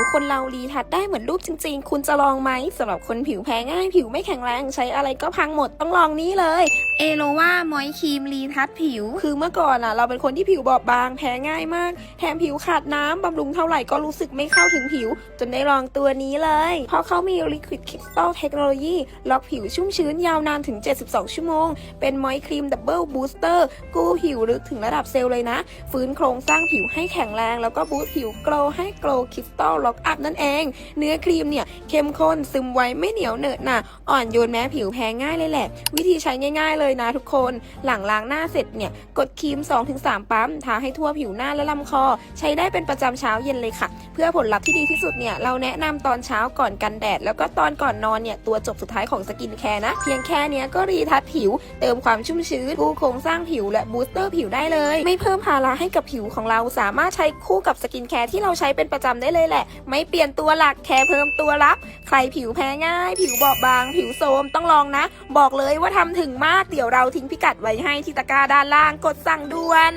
วคนเรารีทัชได้เหมือนรูปจริง ๆ คุณจะลองไหมสำหรับคนผิวแพ้ง่าย ผิวไม่แข็งแรงใช้อะไรก็พังหมดต้องลองนี้เลยเอโลว่ามอยครีมรีทัชผิว คือเมื่อก่อนอะ เราเป็นคนที่ผิวบอบบางแพ้ง่ายมาก แถมผิวขาดน้ำบำรุงเท่าไหร่ก็รู้สึกไม่เข้าถึงผิว จนได้ลองตัวนี้เลย เพราะเขามี Liquid Crystal Technology ล็อกผิวชุ่มชื้นยาวนานถึง 72 ชั่วโมง เป็นมอยครีมดับเบิลบูสเตอร์กู้ผิวลึกถึงระดับเซลล์เลยนะ ฟื้นโครงสร้างผิวให้แข็งแรง แล้วก็บูสต์ผิวโกลว์ให้โกลคริสตัลล็อกอัพนั่นเอง เนื้อครีมเนี่ยเข้มข้นซึมไวไม่เหนียวเหนอะหนะอ่อนโยนแม้ผิวแพ้ง่ายเลยแหละ วิธีใช้ง่าย ๆ เลยนะทุกคนหลังล้างหน้าเสร็จเนี่ยกดครีม 2-3 ปั๊มทาให้ทั่วผิวหน้าและลำคอ ใช้ได้เป็นประจำเช้าเย็นเลยค่ะ เพื่อผลลัพธ์ที่ดีที่สุดเนี่ยเราแนะนำตอนเช้าก่อนกันแดด แล้วก็ตอนก่อนนอนเนี่ยตัวจบสุดท้ายของสกินแคร์นะ เพียงแค่เนี้ยก็รีทัชผิว เติมความชุ่มชื้นกู้โครงสร้างผิวและบูสเตอร์ผิวได้เลย ไม่เพิ่มภาระให้กับผิวของเราสามารถใช้คู่กับสกินแคร์ที่เราใช้เป็นประจำได้เลยแหละไม่เปลี่ยนตัวหลักแค่เพิ่มตัวรับ ใครผิวแพ้ง่าย ผิวบอบบาง ผิวโทมต้องลองนะ บอกเลยว่าทำถึงมาก เดี๋ยวเราทิ้งพิกัดไว้ให้ที่ตะกร้าด้านล่าง กดสั่งด่วน